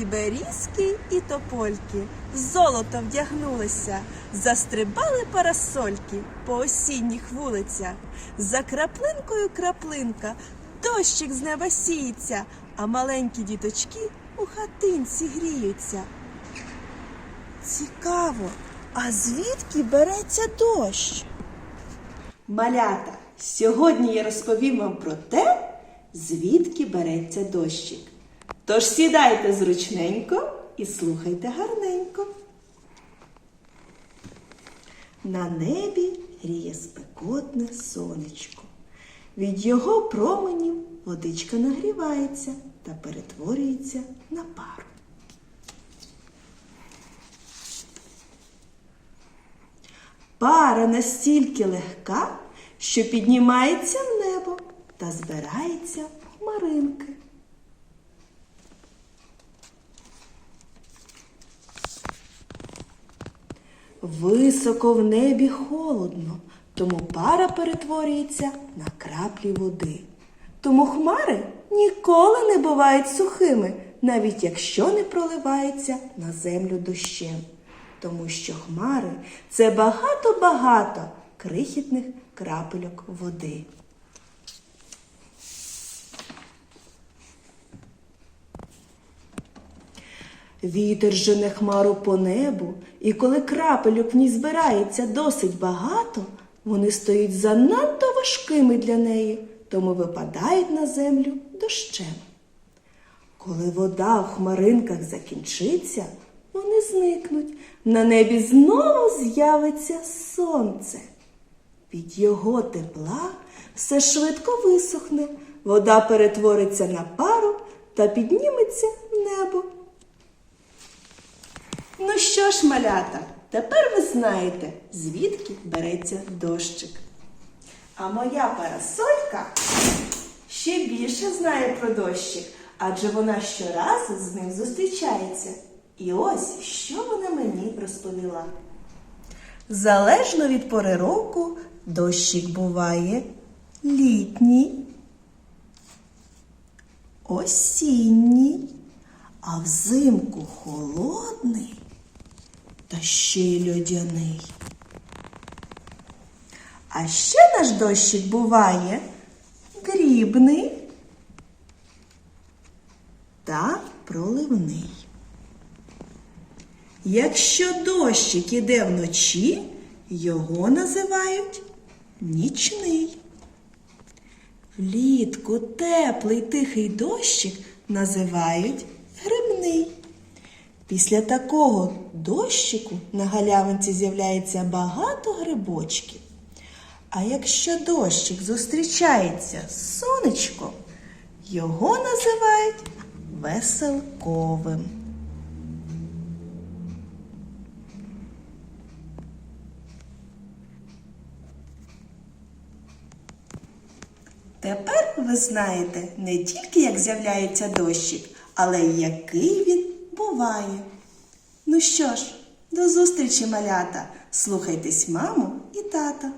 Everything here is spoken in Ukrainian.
І берізки, і топольки в золото вдягнулися, застрибали парасольки по осінніх вулицях. За краплинкою краплинка, дощик з неба сіється, а маленькі діточки у хатинці гріються. Цікаво, а звідки береться дощ? Малята, сьогодні я розповім вам про те, звідки береться дощик. Тож сідайте зручненько і слухайте гарненько. На небі гріє спекотне сонечко. Від його променів водичка нагрівається та перетворюється на пару. Пара настільки легка, що піднімається в небо та збирається в хмаринки. Високо в небі холодно, тому пара перетворюється на краплі води. Тому хмари ніколи не бувають сухими, навіть якщо не проливаються на землю дощем. Тому що хмари це багато-багато крихітних крапельок води. Вітер жене хмару по небу, і коли крапельок в ній збирається досить багато, вони стають занадто важкими для неї, тому випадають на землю дощем. Коли вода в хмаринках закінчиться, вони зникнуть. На небі знову з'явиться сонце. Від його тепла все швидко висохне, вода перетвориться на пару та підніметься в небо. Що ж, малята, тепер ви знаєте, звідки береться дощик. А моя парасолька ще більше знає про дощик, адже вона щоразу з ним зустрічається. І ось що вона мені розповіла. Залежно від пори року, дощик буває літній, осінній, а взимку холодний та ще й льодяний. А ще наш дощик буває дрібний та проливний. Якщо дощик іде вночі, його називають нічний. Влітку теплий тихий дощик називають грибний. Після такого дощику на галявинці з'являється багато грибочків. А якщо дощик зустрічається з сонечком, його називають веселковим. Тепер ви знаєте не тільки, як з'являється дощик, але й який він буває. Ну що ж, до зустрічі, малята! Слухайтесь маму і тата.